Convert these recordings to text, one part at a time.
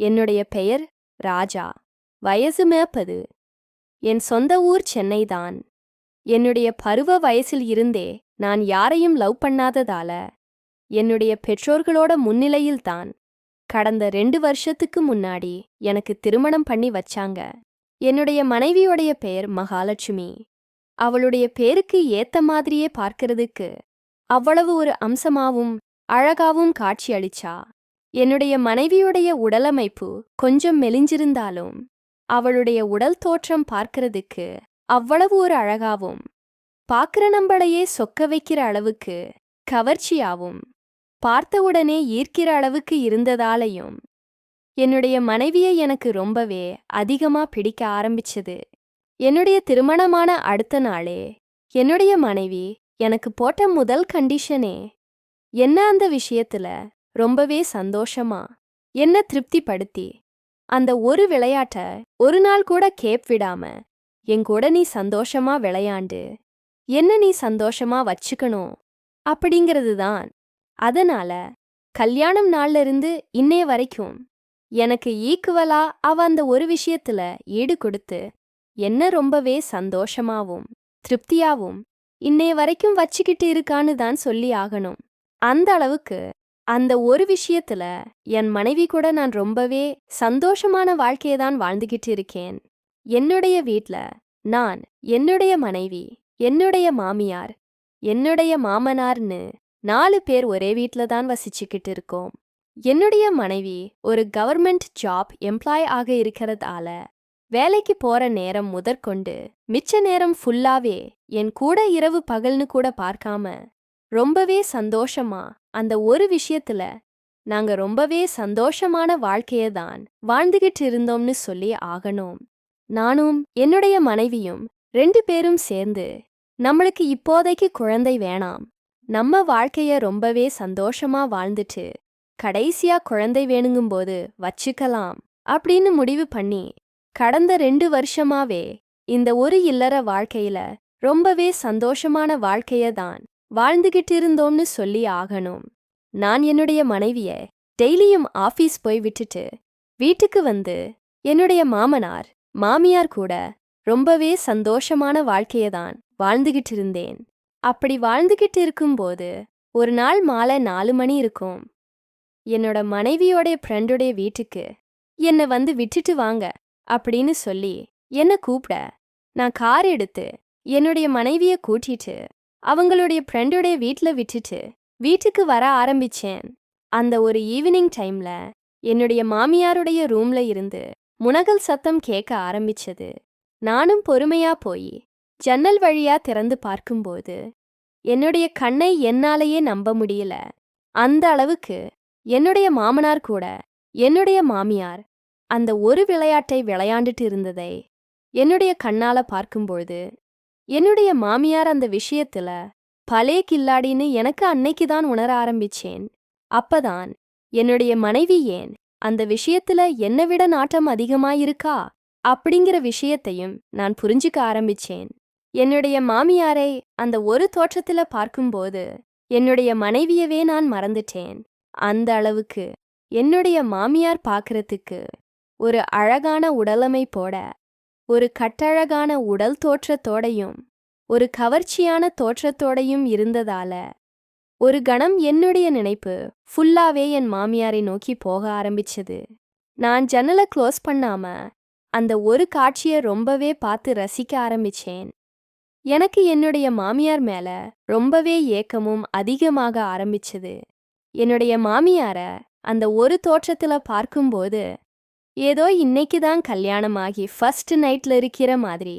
என்னுடைய பெயர் ராஜா. வயசு மேப்பது. என் சொந்த ஊர் சென்னைதான். என்னுடைய பருவ வயசில் இருந்தே நான் யாரையும் லவ் பண்ணாததால என்னுடைய பெற்றோர்களோட முன்னிலையில்தான் கடந்த ரெண்டு வருஷத்துக்கு முன்னாடி எனக்கு திருமணம் பண்ணி வச்சாங்க. என்னுடைய மனைவியோடைய பெயர் மகாலட்சுமி. அவளுடைய பேருக்கு ஏத்த மாதிரியே பார்க்கறதுக்கு அவ்வளவு ஒரு அம்சமாவும் அழகாவும் காட்சி அளிச்சா. என்னுடைய மனைவியுடைய உடலமைப்பு கொஞ்சம் மெலிஞ்சிருந்தாலும் அவளுடைய உடல் தோற்றம் பார்க்கறதுக்கு அவ்வளவு ஒரு அழகாவும் பார்க்கிற நம்பளையே சொக்க வைக்கிற அளவுக்கு கவர்ச்சியாவும் பார்த்தவுடனே ஈர்க்கிற அளவுக்கு இருந்ததாலையும் என்னுடைய மனைவியை எனக்கு ரொம்பவே அதிகமா பிடிக்க ஆரம்பிச்சது. என்னுடைய திருமணமான அடுத்த நாளே என்னுடைய மனைவி எனக்கு போட்ட முதல் கண்டிஷனே என்ன அந்த விஷயத்துல? ரொம்பவே சந்தோஷமா? என்ன திருப்திப்படுத்தி? அந்த ஒரு விளையாட்ட ஒரு நாள் கூட கேப் விடாம என் கூட நீ சந்தோஷமா விளையாண்டு. என்ன நீ சந்தோஷமா வச்சுக்கணும்? அப்படிங்கிறது தான். அதனால கல்யாணம் நாள்ல இருந்து இன்னே வரைக்கும் எனக்கு ஈக்குவலா அவ அந்த ஒரு விஷயத்துல ஈடு கொடுத்து என்ன ரொம்பவே சந்தோஷமாவும் திருப்தியாவும் இன்னே வரைக்கும் வச்சுக்கிட்டு இருக்கான்னு தான் சொல்லி ஆகணும். அந்த அளவுக்கு அந்த ஒரு விஷயத்துல என் மனைவி கூட நான் ரொம்பவே சந்தோஷமான வாழ்க்கையை தான் வாழ்ந்துகிட்டு இருக்கேன். என்னுடைய வீட்ல நான் என்னுடைய மனைவி என்னுடைய மாமியார் என்னுடைய மாமனார்னு நாலு பேர் ஒரே வீட்ல தான் வசிச்சுக்கிட்டு இருக்கோம். என்னுடைய மனைவி ஒரு கவர்மெண்ட் ஜாப் எம்ப்ளாய் ஆக இருக்கிறதால வேலைக்கு போற நேரம் முதற்கொண்டு மிச்ச நேரம் ஃபுல்லாவே என் கூட இரவு பகல்னு கூட பார்க்காம ரொம்பவே சந்தோஷமா அந்த ஒரு விஷயத்துல நாங்க ரொம்பவே சந்தோஷமான வாழ்க்கையை தான் வாழ்ந்துகிட்டு இருந்தோம்னு சொல்லி ஆகணும். நானும் என்னுடைய மனைவியும் ரெண்டு பேரும் சேர்ந்து நம்மளுக்கு இப்போதைக்கு குழந்தை வேணாம். நம்ம வாழ்க்கைய ரொம்பவே சந்தோஷமா வாழ்ந்துட்டு கடைசியா குழந்தை வேணுங்கும்போது வச்சுக்கலாம் அப்படின்னு முடிவு பண்ணி கடந்த ரெண்டு வருஷமாவே இந்த ஒரு இல்லற வாழ்க்கையில ரொம்பவே சந்தோஷமான வாழ்க்கைய தான் வாழ்ந்துகிட்டு இருந்தோம்னு சொல்லி ஆகணும். நான் என்னுடைய மனைவிய டெய்லியும் ஆபீஸ் போய் விட்டுட்டு வீட்டுக்கு வந்து என்னுடைய மாமனார் மாமியார் கூட ரொம்பவே சந்தோஷமான வாழ்க்கையதான் வாழ்ந்துகிட்டு இருந்தேன் அப்படி வாழ்ந்துகிட்டு இருக்கும்போது ஒரு நாள் மாலை நாலு மணி இருக்கும். என்னோட மனைவியோடைய ஃப்ரெண்டுடைய வீட்டுக்கு என்னை வந்து விட்டுட்டு வாங்க அப்படின்னு சொல்லி என்ன கூப்பிட நான் கார் எடுத்து என்னுடைய மனைவியை கூட்டிட்டு அவங்களுடைய ஃப்ரெண்டுடைய வீட்டில் விட்டுட்டு வீட்டுக்கு வர ஆரம்பிச்சேன். அந்த ஒரு ஈவினிங் டைம்ல என்னுடைய மாமியாருடைய ரூம்ல இருந்து முனகல் சத்தம் கேட்க ஆரம்பிச்சது. நானும் பொறுமையா போய் ஜன்னல் வழியா திறந்து பார்க்கும்போது என்னுடைய கண்ணை என்னாலேயே நம்ப முடியல. அந்த அளவுக்கு என்னுடைய மாமனார் கூட என்னுடைய மாமியார் அந்த ஒரு விளையாட்டை விளையாண்டுட்டு இருந்ததை என்னுடைய கண்ணால பார்க்கும்பொழுது என்னுடைய மாமியார் அந்த விஷயத்துல பலே கில்லாடின்னு எனக்கு அன்னைக்கு தான் உணர ஆரம்பிச்சேன். அப்பதான் என்னுடைய மனைவி ஏன் அந்த விஷயத்துல என்னை விட நாட்டம் அதிகமாயிருக்கா? அப்படிங்கிற விஷயத்தையும் நான் புரிஞ்சுக்க ஆரம்பிச்சேன். என்னுடைய மாமியாரை அந்த ஒரு தோற்றத்துல பார்க்கும்போது என்னுடைய மனைவியவே நான் மறந்துட்டேன். அந்த அளவுக்கு என்னுடைய மாமியார் பார்க்கறதுக்கு ஒரு அழகான உடலமை போட ஒரு கட்டழகான உடல் தோற்றத்தோடையும் ஒரு கவர்ச்சியான தோற்றத்தோடையும் இருந்ததால ஒரு கணம் என்னுடைய நினைப்பு ஃபுல்லாவே என் மாமியாரை நோக்கி போக ஆரம்பிச்சது. நான் ஜன்னலை க்ளோஸ் பண்ணாம அந்த ஒரு காட்சியை ரொம்பவே பார்த்து ரசிக்க ஆரம்பிச்சேன். எனக்கு என்னுடைய மாமியார் மேல ரொம்பவே ஏக்கமும் அதிகமாக ஆரம்பிச்சது. என்னுடைய மாமியார அந்த ஒரு தோற்றத்துல பார்க்கும்போது ஏதோ இன்னைக்கு தான் கல்யாணமாகி ஃபர்ஸ்ட் நைட்ல இருக்கிற மாதிரி.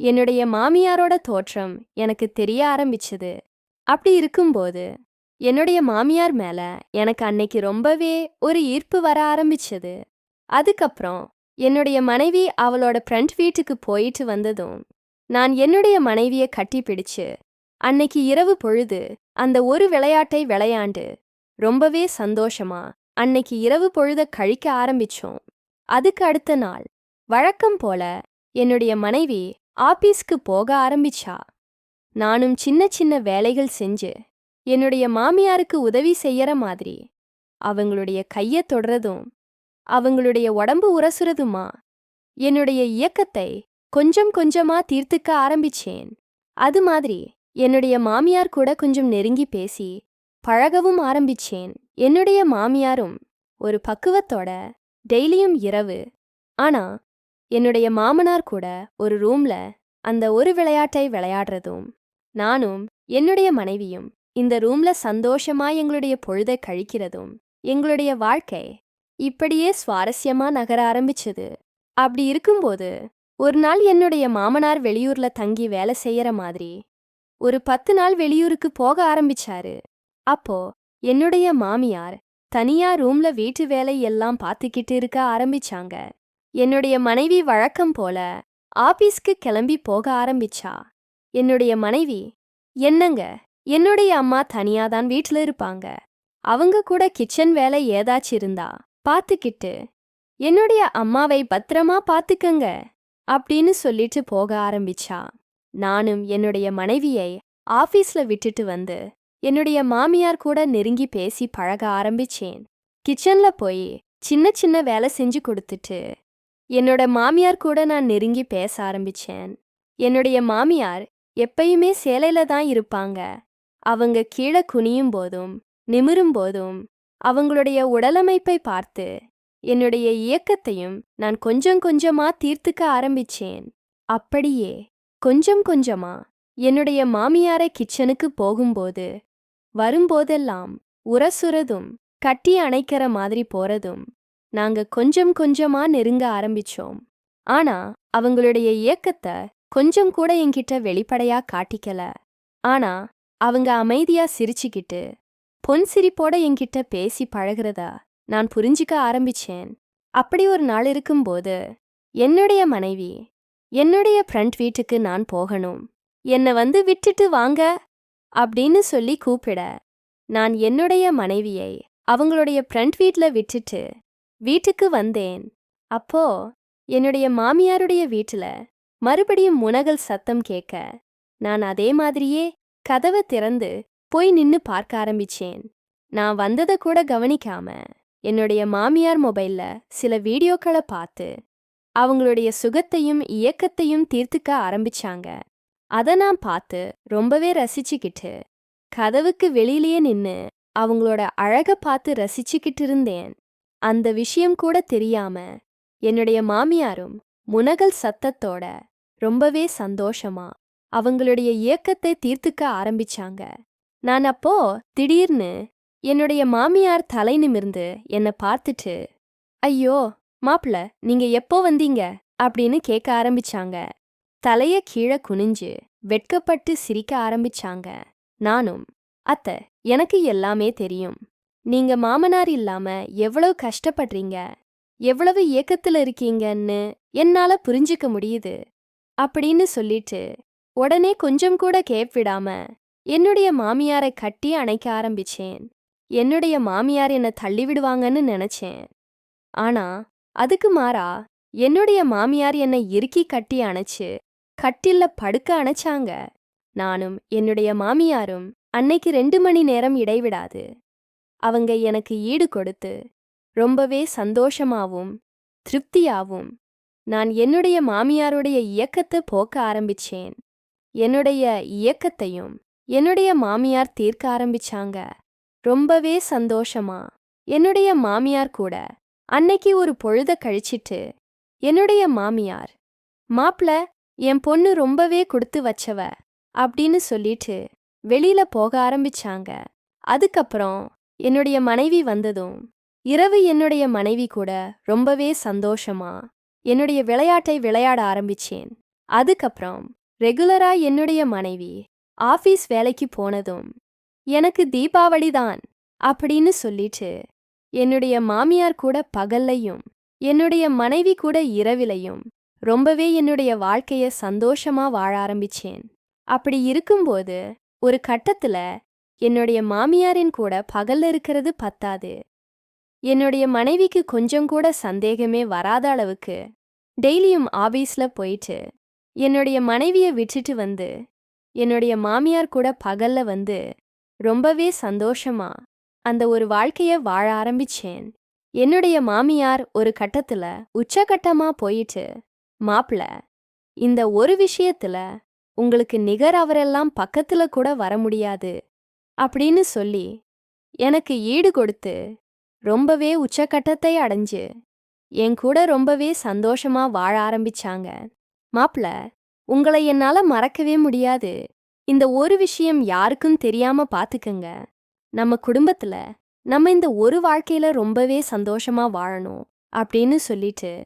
என்னுடைய மாமியாரோட தோற்றம் எனக்கு தெரிய ஆரம்பிச்சது. அப்படி இருக்கும்போது என்னுடைய மாமியார் மேல எனக்கு அன்னைக்கு ரொம்பவே ஒரு ஈர்ப்பு வர ஆரம்பிச்சது. அதுக்கப்புறம் என்னுடைய மனைவி அவளோட ஃப்ரெண்ட் வீட்டுக்கு போயிட்டு வந்ததும் நான் என்னுடைய மனைவியை கட்டி பிடிச்சு அன்னைக்கு இரவு பொழுது அந்த ஒரு விளையாட்டை விளையாண்டு ரொம்பவே சந்தோஷமா அன்னைக்கு இரவு பொழுத கழிக்க ஆரம்பிச்சோம். அதுக்கு அடுத்த நாள் வழக்கம் போல என்னுடைய மனைவி ஆபீஸ்க்கு போக ஆரம்பிச்சா. நானும் சின்ன சின்ன வேலைகள் செஞ்சு என்னுடைய மாமியாருக்கு உதவி செய்யற மாதிரி அவங்களுடைய கைய தொடரதும் அவங்களுடைய உடம்பு உரசுறதுமா என்னுடைய இயக்கத்தை கொஞ்சம் கொஞ்சமா தீர்த்துக்க ஆரம்பிச்சேன். அது மாதிரி என்னுடைய மாமியார் கூட கொஞ்சம் நெருங்கி பேசி பழகவும் ஆரம்பிச்சேன். என்னுடைய மாமியாரும் ஒரு பக்குவத்தோட டெய்லியும் இரவு. ஆனா என்னுடைய மாமனார் கூட ஒரு ரூம்ல அந்த ஒரு விளையாட்டை விளையாடுறதும் நானும் என்னுடைய மனைவியும் இந்த ரூம்ல சந்தோஷமா எங்களுடைய பொழுதை கழிக்கிறதும் எங்களுடைய வாழ்க்கை இப்படியே சுவாரஸ்யமா நகர ஆரம்பிச்சது. அப்படி இருக்கும்போது ஒரு நாள் என்னுடைய மாமனார் வெளியூர்ல தங்கி வேலை செய்யற மாதிரி ஒரு பத்து நாள் வெளியூருக்கு போக ஆரம்பிச்சாரு. அப்போ என்னுடைய மாமியார் தனியா ரூம்ல வீட்டு வேலை எல்லாம் பார்த்துக்கிட்டு இருக்க ஆரம்பிச்சாங்க. என்னுடைய மனைவி வழக்கம் போல ஆபீஸ்க்கு கிளம்பி போக ஆரம்பிச்சா. என்னுடைய மனைவி என்னங்க என்னுடைய அம்மா தனியா தான் வீட்ல இருப்பாங்க. அவங்க கூட கிச்சன் வேலை ஏதாச்சும் இருந்தா பார்த்துக்கிட்டு என்னுடைய அம்மாவை பத்திரமா பார்த்துக்கங்க அப்படின்னு சொல்லிட்டு போக ஆரம்பிச்சா. நானும் என்னுடைய மனைவியை ஆபீஸ்ல விட்டுட்டு வந்து என்னுடைய மாமியார் கூட நெருங்கி பேசி பழக ஆரம்பிச்சேன். கிச்சன்ல போய் சின்ன சின்ன வேலை செஞ்சு கொடுத்துட்டு என்னோட மாமியார் கூட நான் நெருங்கி பேச ஆரம்பிச்சேன். என்னுடைய மாமியார் எப்பயுமே சேலையில தான் இருப்பாங்க. அவங்க கீழே குனியும் போதும் நிமிரும் போதும் அவங்களுடைய உடலமைப்பை பார்த்து என்னுடைய இயக்கத்தையும் நான் கொஞ்சம் கொஞ்சமா தீர்த்துக்க ஆரம்பிச்சேன். அப்படியே கொஞ்சம் கொஞ்சமா என்னுடைய மாமியாரை கிச்சனுக்கு போகும்போது வரும்போதெல்லாம் உரசுறதும் கட்டி அணைக்கிற மாதிரி போறதும் நாங்க கொஞ்சம் கொஞ்சமா நெருங்க ஆரம்பிச்சோம். ஆனா அவங்களுடைய இயக்கத்தை கொஞ்சம் கூட என்கிட்ட வெளிப்படையா காட்டிக்கல. ஆனா அவங்க அமைதியா சிரிச்சுக்கிட்டு பொன் சிரிப்போட என்கிட்ட பேசி பழகுறதா நான் புரிஞ்சிக்க ஆரம்பிச்சேன். அப்படி ஒரு நாள் இருக்கும்போது என்னுடைய மனைவி என்னுடைய ஃப்ரண்ட் வீட்டுக்கு நான் போகணும். என்னை வந்து விட்டுட்டு வாங்க. அப்படின்னு சொல்லி கூப்பிட நான் என்னுடைய மனைவியை அவங்களுடைய ஃப்ரண்ட் வீட்ல விட்டுட்டு வீட்டுக்கு வந்தேன். அப்போ என்னுடைய மாமியாருடைய வீட்டுல மறுபடியும் முனகல் சத்தம் கேட்க நான் அதே மாதிரியே கதவை திறந்து போய் நின்னு பார்க்க ஆரம்பிச்சேன். நான் வந்ததை கூட கவனிக்காம என்னுடைய மாமியார் மொபைல்ல சில வீடியோக்களை பார்த்து அவங்களுடைய சுகத்தையும் இயக்கத்தையும் தீர்த்துக்க ஆரம்பிச்சாங்க. அதை நான் பார்த்து ரொம்பவே ரசிச்சுக்கிட்டு கதவுக்கு வெளியிலேயே நின்னு அவங்களோட அழக பார்த்து ரசிச்சுக்கிட்டு இருந்தேன். அந்த விஷயம் கூட தெரியாம என்னுடைய மாமியாரும் முனகல் சத்தத்தோட ரொம்பவே சந்தோஷமா அவங்களுடைய இயக்கத்தை தீர்த்துக்க ஆரம்பிச்சாங்க. நான் அப்போ திடீர்னு என்னுடைய மாமியார் தலை நிமிர்ந்து என்னை பார்த்துட்டு ஐயோ மாப்பிள நீங்க எப்போ வந்தீங்க? அப்படின்னு கேட்க ஆரம்பிச்சாங்க. தலைய கீழே குனிஞ்சு வெட்கப்பட்டு சிரிக்க ஆரம்பிச்சாங்க. நானும் அத்தை எனக்கு எல்லாமே தெரியும். நீங்க மாமனார் இல்லாம எவ்வளவு கஷ்டப்படுறீங்க? எவ்வளவு ஏக்கத்துல இருக்கீங்கன்னு என்னால புரிஞ்சுக்க முடியுது. அப்படின்னு சொல்லிட்டு உடனே கொஞ்சம் கூட கேப் விடாம என்னுடைய மாமியாரை கட்டி அணைக்க ஆரம்பிச்சேன். என்னுடைய மாமியார் என்னை தள்ளி விடுவாங்கன்னு நினைச்சேன். ஆனா அதுக்கு மாறா என்னுடைய மாமியார் என்னை இறுக்கி கட்டி அணைச்சு கட்டில்ல படுக்க அணைச்சாங்க. நானும் என்னுடைய மாமியாரும் அன்னைக்கு ரெண்டு மணி நேரம் இடைவிடாது. அவங்க எனக்கு ஈடு கொடுத்து ரொம்பவே சந்தோஷமாவும் திருப்தியாவும் நான் என்னுடைய மாமியாருடைய இயக்கத்தை போக்க ஆரம்பிச்சேன். என்னுடைய இயக்கத்தையும் என்னுடைய மாமியார் தீர்க்க ஆரம்பிச்சாங்க. ரொம்பவே சந்தோஷமா. என்னுடைய மாமியார் கூட அன்னைக்கு ஒரு பொழுத கழிச்சிட்டு என்னுடைய மாமியார் மாப்ள என் பொண்ணு ரொம்பவே கொடுத்து வச்சவ அப்படின்னு சொல்லிட்டு வெளியில போக ஆரம்பிச்சாங்க. அதுக்கப்புறம் என்னுடைய மனைவி வந்ததும் இரவு என்னுடைய மனைவி கூட ரொம்பவே சந்தோஷமா என்னுடைய விளையாட்டை விளையாட ஆரம்பிச்சேன். அதுக்கப்புறம் ரெகுலரா என்னுடைய மனைவி ஆபீஸ் வேலைக்கு போனதும் எனக்கு தீபாவளி தான் அப்படின்னு சொல்லிட்டு என்னுடைய மாமியார் கூட பகல்லையும் என்னுடைய மனைவி கூட இரவிலையும் ரொம்பவே என்னுடைய வாழ்க்கைய சந்தோஷமா வாழ ஆரம்பிச்சேன். அப்படி இருக்கும்போது ஒரு கட்டத்துல என்னுடைய மாமியாரின் கூட பகல்ல இருக்கிறது பத்தாது. என்னுடைய மனைவிக்கு கொஞ்சம் கூட சந்தேகமே வராத அளவுக்கு டெய்லியும் ஆபீஸ்ல போயிட்டு என்னுடைய மனைவிய விட்டுட்டு வந்து என்னுடைய மாமியார் கூட பகல்ல வந்து ரொம்பவே சந்தோஷமா அந்த ஒரு வாழ்க்கைய வாழ ஆரம்பிச்சேன். என்னுடைய மாமியார் ஒரு கட்டத்துல உச்சகட்டமா போயிட்டு மாப்பிள இந்த ஒரு விஷயத்துல உங்களுக்கு நிகர் அவரெல்லாம் பக்கத்துல கூட வர முடியாது அப்படின்னு சொல்லி எனக்கு ஈடு கொடுத்து ரொம்பவே உச்சக்கட்டத்தை அடைஞ்சு என் கூட ரொம்பவே சந்தோஷமா வாழ ஆரம்பிச்சாங்க. மாப்ள உங்களை என்னால மறக்கவே முடியாது. இந்த ஒரு விஷயம் யாருக்கும் தெரியாம பாத்துக்கங்க. நம்ம குடும்பத்துல நம்ம இந்த ஒரு வாழ்க்கையில ரொம்பவே சந்தோஷமா வாழணும் அப்படின்னு சொல்லிட்டு